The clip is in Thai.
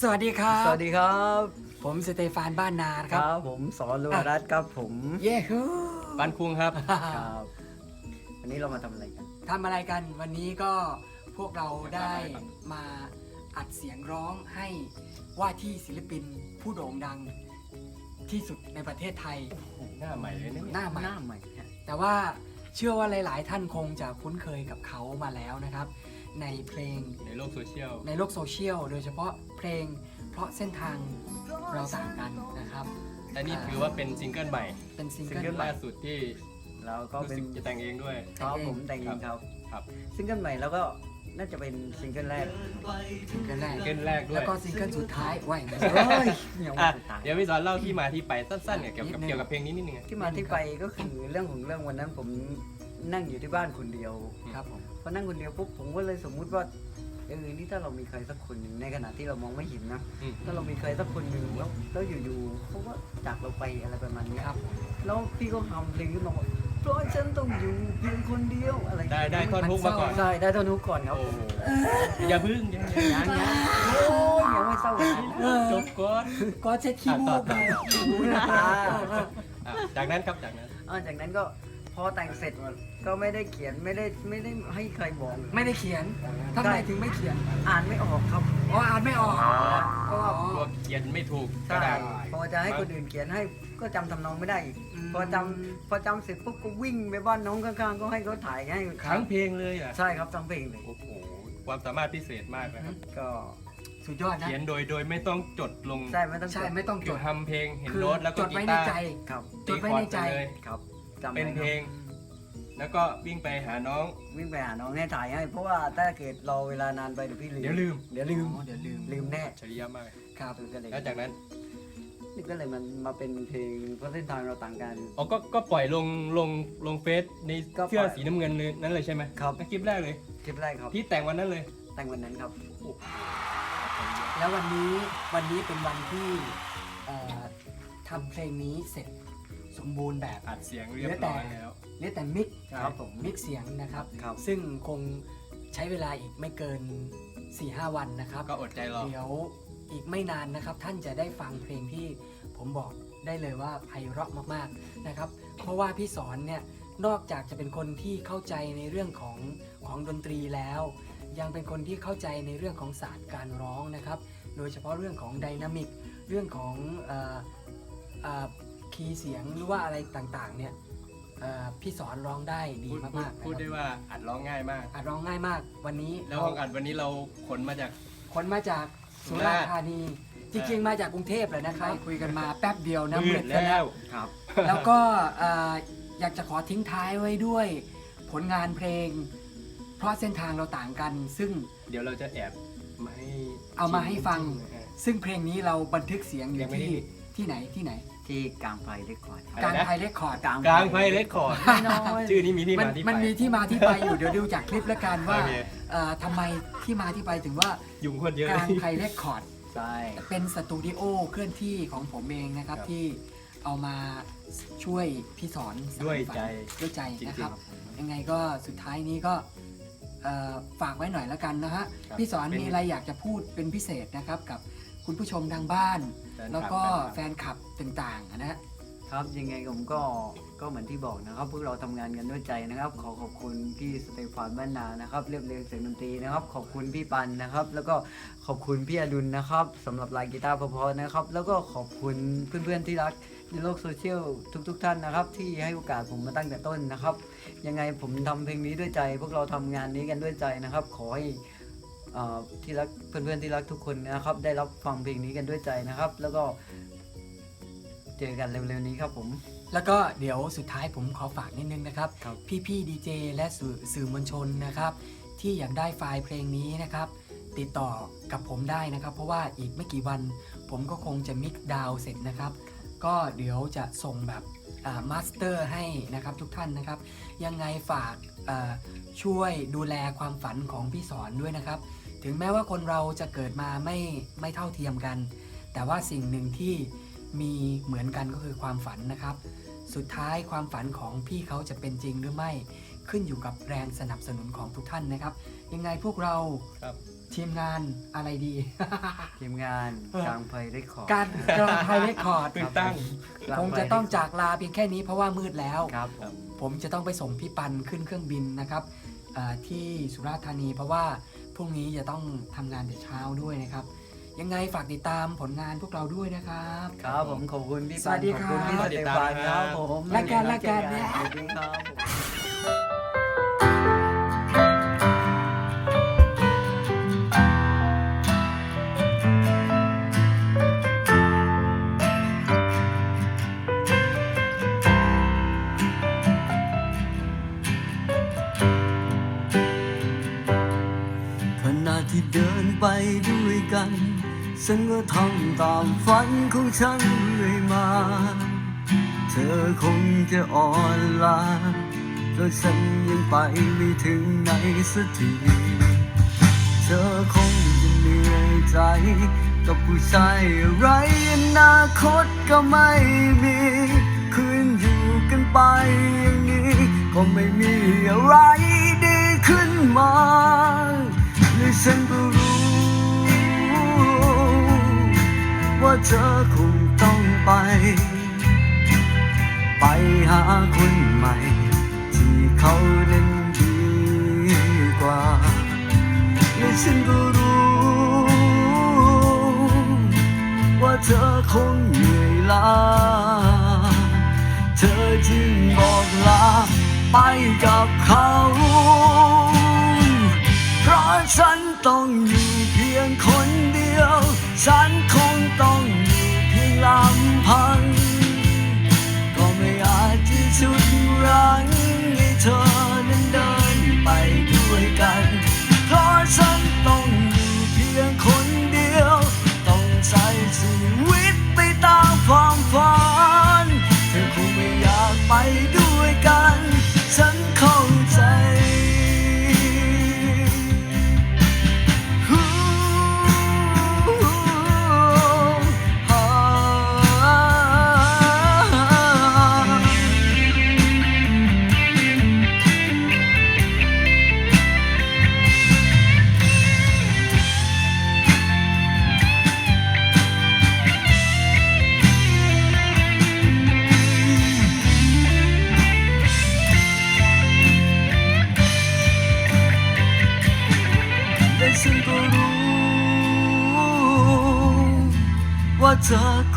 สวัสดีครับ สวัสดีครับ ผมสเตฟานบ้านนาคครัรับบผมสอนลุวรัตน์ครับผมเย้ฮูปันคุงครับ ครับวันนี้เรามาทำอะไรกัน ทำอะไรกันวันนี้ก็พวกเราได้มาอัดเสียงร้องให้ว่าที่ศิลปินผู้โด่งดังที่สุดในประเทศไทยหน้าใหม่เลยนะเนี่ยหน้าใหม่ หน้าใหม่ฮะแต่ว่าเชื่อว่าหลาย ๆ ท่านคงจะคุ้นเคยกับเขามาแล้วนะครับ ในเพลงในโลกโซเชียล ในโลกโซเชียลโดยเฉพาะเพลง เพราะเส้นทางเราต่างกันนะครับ และนี่ถือว่าเป็นซิงเกิลใหม่เป็นซิงซิเกิงเกิลลใหม่ล่าสุดที่แล้วก็รู้เป็นสึกจะแต่งเองด้วย ครับผมแต่งเองครับครับ ซิงเกิลใหม่แล้วก็น่าจะเป็นซิงเกิลแรกซิงเกิลแรกซิงเกิลแรกด้วแล้วยก็ซิงเกิลสุดท้ายไว้ไม่เฮ้ใช่ยยังไม่อะสุดท้าย เดี๋ยวพี่สอนเล่าที่มาที่ไปสั้นๆเนี่ยเกี่ยวกับนิดนึง เกี่ยวกับเพลงนี้นิดนึงที่มาที่ไปก็คือเรื่องของเรื่องวันนั้นผม นั่งอยู่ที่บ้านคนเดียวครับผมพอนั่งคนเดียวปุ๊บผมก็เลยสมมุติว่าเออนี่ถ้าเรามีใครสักคนหนึ่งในขณะที่เรามองไม่เห็นนะอืม ถ้าเรามีใครสักคนหนึ่งแล้วแล้วอยู่ๆเขาก็จากเราไปอะไรประมาณนี้ครับผมแล้วพี่ก็ทำเพลงขึ้นมาว่าเพราะฉันต้องอยู่เพียงคนเดียวอะไรได้ได้ท่อนฮุกมาก่อนใช่ได้ท่อนฮุกก่อนครับโอ้โหอย่าพึ่งยังยังยังโอ้ยยังไม่เศร้าขนาดนั้นเออจบก่อนก็เช็ดขี้มูกไปอ่าอะจากนั้นครับจากนั้น อ่าจากนั้นก็ พอแต่งเสร็จก็ไม่ได้เขียนไม่ได้ไม่ได้ให้ใครบอก ไม่ได้เขียนทำไมถึงไม่เขียน อ่านไม่ออกครับ อ๋อ อ่านไม่ออกอ๋อตัวเขียนไม่ถูกกระใช่ดาษ พอจะให้คนอื่นเขียนให้ก็จำทำนองไม่ได้อีกอืม พอจำพอจำเสร็จปุ๊บก็วิ่งไปบ้านน้องข้างๆก็ให้เขาถ่ายให้ทั้งเพลงเลยอะ ใช่ครับทั้งเพลงเลยโอ้โห ความสามารถพิเศษมากนะครับ ก็สุดยอดนะ เขียนโดยโดยไม่ต้องจดลงใช่ไม่ต้องใช่ไม่ต้องจคือดทำเพลงเห็นคือโน้ตแล้วก็จดกีไว้ในตาร์ใจครับจดไว้ในใจ ตีคอร์ดไปเลย ครับจำเป็นไว้เพลง แล้วก็วิ่งไปหาน้อง วิ่งไปหาน้องให้ถ่ายให้ เพราะว่าถ้าเกิดรอเวลานานไปเดี๋ยวพี่ลืมเดี๋ยวลืม เดี๋ยวลืมอ๋อเดี๋ยวลืมลืมแน่ชริยะมาก ครับก็เลยแล้วจากนั้นนี่ก็เลยมันมาเป็นเพลงเพราะเส้นทางเราต่างกัน อ๋อก็ก็ปล่อยลงลงลงเฟซในก็ปล่อยเสื้อสีน้ำเงินเลยนั่นเลยใช่ไหมครับ คลิปแรกเลย คลิปแรกครับที่แต่งวันนั้นเลย แต่งวันนั้นครับ แล้ววันนี้วันนี้เป็นวันที่เอ่อทำเพลงนี้เสร็จ สมบูรณ์แบบอัดเสียงเรียบร้อยแล้ว เหลือแต่มิกครับผมมิกเสียงนะครับ ครับ ซึ่งคงใช้เวลาอีกไม่เกิน 4-5 วันนะครับ ก็อดใจรอ เดี๋ยวอีกไม่นานนะครับ ท่านจะได้ฟังเพลงที่ผมบอกได้เลยว่าไพเราะมากๆนะครับ เพราะว่าพี่สอนเนี่ยนอกจากจะเป็นคนที่เข้าใจในเรื่องของของดนตรีแล้ว ยังเป็นคนที่เข้าใจในเรื่องของศาสตร์การร้องนะครับ โดยเฉพาะเรื่องของไดนามิกเรื่องของเอ่อเอ่อ คีย์เสียงหรือว่าอะไรต่างๆ เนี่ยเอ่อพี่สอนร้องได้ดีพูดพูดมากๆพูดนะได้ครับว่าอัดร้องง่ายมาก อัดร้องง่ายมาก วันนี้แล้วห้องอัดวันนี้เราขนมาจาก คนมาจากสุราษฎร์ธานี จริงๆมาจากกรุงเทพแหละนะครับ คุยกันมาแป๊บเดียวนะมืเหมืดอนกันแล้แล้ววครับ แล้วก็เอ่ออยากจะขอทิ้งท้ายไว้ด้วย ผลงานเพลง เพราะเส้นทางเราต่างกัน ซึ่ง เดี๋ยวเราจะแอบมาให้เอามาให้ฟัง เออ ซึ่งเพลงนี้เราบันทึกเสียงอยัยู่งไม่ได้ที่ ที่ไหนที่ไหน ที่กลางไฟเล็กก่อนอะไรนะกลางไทยเรคคอร์ดกลางไฟเลคคอร์ดน้อยชื่อนี้มีที่มันมาที่ไป มันมีที่มาที่ไปอยู่เดี๋ยวดูจากคลิปแล้วกันว่าโอเค เอ่อทำไมที่มาที่ไปถึงว่ายุงคนเยอะกเลลางยไทยเรคคอร์ด ใช่ เป็นสตูดิโอเคลื่อนที่ของผมเองนะครับครับที่เอามาช่วยพี่สอนสานด้วยฝันใจด้วยใจจริงๆนะครับ ยังไงก็สุดท้ายนี้ก็เอ่อฝากไว้หน่อยแล้วกันนะฮะ ครับพี่สอนเป็น มีอะไรอยากจะพูดเป็นพิเศษนะครับกับ คุณผู้ชมทางบ้านฟนคลับแล้วก็แฟแฟนนคลับต่างๆนะฮะ ครับยังไงผมก็ก็เหมือนที่บอกนะครับ พวกเราทำงานกันด้วยใจนะครับ ขอขอบคุณพี่สเตฟานบ้านนานะครับเรียบเรียงเสียงดนตรีนะครับ ขอบคุณพี่ปันนะครับ แล้วก็ขอบคุณพี่อดุลนะครับสำหรับลายกีตาร์เพราะๆนะครับ แล้วก็ขอบคุณเพื่อนๆที่รักในโลกโซเชียลทุก ๆ ท่านนะครับ ที่ให้โอกาสผมมาตั้งแต่ต้นนะครับ ยังไงผมทำเพลงนี้ด้วยใจ พวกเราทำงานนี้กันด้วยใจนะครับ ขอให้เอ่อ ที่รักเพื่อนๆที่รักทุกคนนะครับ ได้รับฟังเพลงนี้กันด้วยใจนะครับ แล้วก็เจอกันเร็วๆนี้ครับผม แล้วก็เดี๋ยวสุดท้ายผมขอฝากนิดนึงนะครับครับพี่ๆดีเจและสื่อสื่อมวลชนนะครับ ที่อยากได้ไฟล์เพลงนี้นะครับ ติดต่อกับผมได้นะครับ เพราะว่าอีกไม่กี่วัน ผมก็คงจะมิกดาวน์เสร็จนะครับ ก็เดี๋ยวจะส่งแบบ มาสเตอร์ให้นะครับทุกท่านนะครับ ยังไงฝากช่วยดูแลความฝันของพี่สอนด้วยนะครับ ถึงแม้ว่าคนเราจะเกิดมาไม่ไม่เท่าเทียมกัน แต่ว่าสิ่งหนึ่งที่มีเหมือนกันก็คือความฝันนะครับ สุดท้ายความฝันของพี่เขาจะเป็นจริงหรือไม่ ขึ้นอยู่กับแรงสนับสนุนของทุกท่านนะครับ ยังไงพวกเราครับ ทีมงานอะไรดี ทีมงานเออกลางไฟได้ขอร์ด การกลางไทยเรคคอร์ดเพิ่งตั้ง คงจะต้องจากลาเพียงแค่นี้เพราะว่ามืดแล้ว ครับผม ผมจะต้องไปส่งพี่ปันขึ้นเครื่องบินนะครับอ่าที่สุราษฎร์ธานีเพราะว่าพรุ่งนี้จะต้องทำงานแต่เช้าด้วยนะครับ ยังไงฝากติดตามผลงานพวกเราด้วยนะครับ ครับผมขอบคุณพี่สวัปันสดีขอบคุณพี่คสรับ เตฟานครับผมรายการรายการสเนี่ยวัสดีครับผม ไปด้วยกัน ฉันก็ทำตามฝันของฉันเรื่อยมา เธอคงจะอ่อนล้าเพราะฉันยังไปไม่ถึงไหนสักที เธอคงจะเหนื่อยใจ กับผู้ชายอะไรอนาคตก็ไม่มีคืนอยู่กันไปอย่างนี้ ก็ไม่มีอะไรดีขึ้นมาและฉันก็ ว่าเธอคงต้องไป ไปหาคนใหม่ ที่เขานั้นดีกว่าและฉันก็รู้ ว่าเธอคงเหนื่อยล้า เธอจึงบอกลาไปกับเขาเพราะฉันต้องอยู่เพียงคนเดียว ฉันคง พังก็ไม่อาจจะชุดรั้งให้เธอนั้นเดินไปด้วยกัน เพราะฉันต้องอยู่เพียงคนเดียว ต้องใช้ชีวิตไปตามความฝัน เธอคงไม่อยากไปด้วย แ